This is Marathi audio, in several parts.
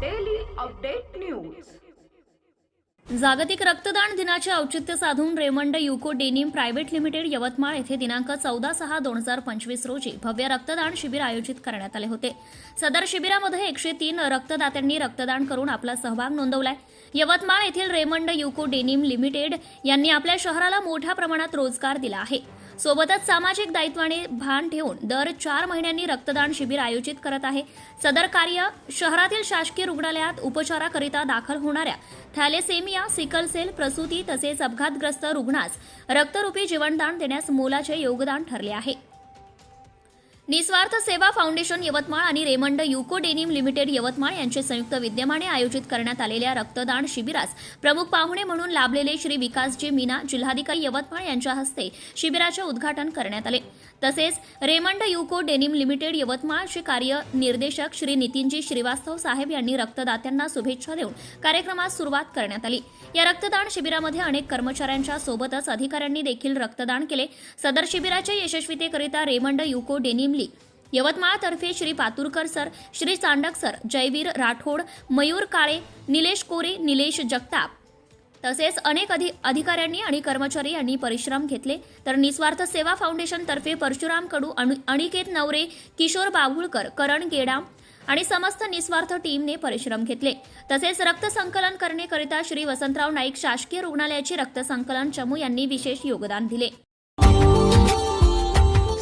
daily update news. जागतिक रक्तदान दिनाचे औचित्य साधून Raymond UCO Denim private limited Yavatmal येथे दिनांक चौदा सहा दोन हजार पंचवीस रोजी भव्य रक्तदान शिबिर आयोजित करण्यात आले होते. सदर शिबिरामध्ये एकशे तीन रक्तदात्यांनी रक्तदान करून आपला सहभाग नोंदवलाय. यवतमाळ येथील रेमंड युको डेनिम लिमिटेड यांनी आपल्या शहराला मोठ्या प्रमाणात रोजगार दिला आहे. सोबतच सामाजिक दायित्वाने भान ठेवून दर चार महिन्यांनी रक्तदान शिबिर आयोजित करत आहे. सदर कार्य शहरातील शासकीय रुग्णालयात उपचाराकरिता दाखल होणाऱ्या थॅलेसेमी सिकल सेल प्रसूती तसेच अपघातग्रस्त रुग्णास रक्तरूपी जीवनदान देण्यास मोलाचे योगदान ठरले आहे. निस्वार्थ सेवा फाउंडेशन यवतमाळ आणि Raymond UCO Denim limited Yavatmal यांचे संयुक्त विद्यमाने आयोजित करण्यात आलेल्या रक्तदान शिबिरास प्रमुख पाहुणे म्हणून लाभलेले श्री विकासजी मीना जिल्हाधिकारी यवतमाळ यांच्या हस्ते शिबिराचे उद्घाटन करण्यात आले. तसेच रेमंड युको डेनिम लिमिटेड यवतमाळचे कार्यनिर्देशक श्री नितीनजी श्रीवास्तव साहेब यांनी रक्तदात्यांना शुभेच्छा देऊन कार्यक्रमास सुरुवात करण्यात आली. या रक्तदान शिबिरामध्ये अनेक कर्मचाऱ्यांच्या सोबतच अधिकाऱ्यांनी देखील रक्तदान केले. सदर शिबिराच्या यशस्वीतेकरिता रेमंड युको डेनिम लीग यवतमाळतर्फे श्री पातुरकर सर श्री चांडक सर जयवीर राठोड मयूर काळे निलेश कोरे निलेश जगताप. तसेच अनेक अधि अधिकाऱ्यांनी आणि कर्मचारी यांनी परिश्रम घेतले. तर निस्वार्थ सेवा फाउंडेशनतर्फे परशुराम कडू अनु- अनिकेत नवरे किशोर बाभुळकर करण गेडाम आणि समस्त निस्वार्थ टीमने परिश्रम घेतले. तसेच रक्त संकलन करण्याकरिता श्री वसंतराव नाईक शासकीय रुग्णालयाचे रक्त संकलन चमू यांनी विशेष योगदान दिले.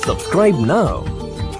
Subscribe now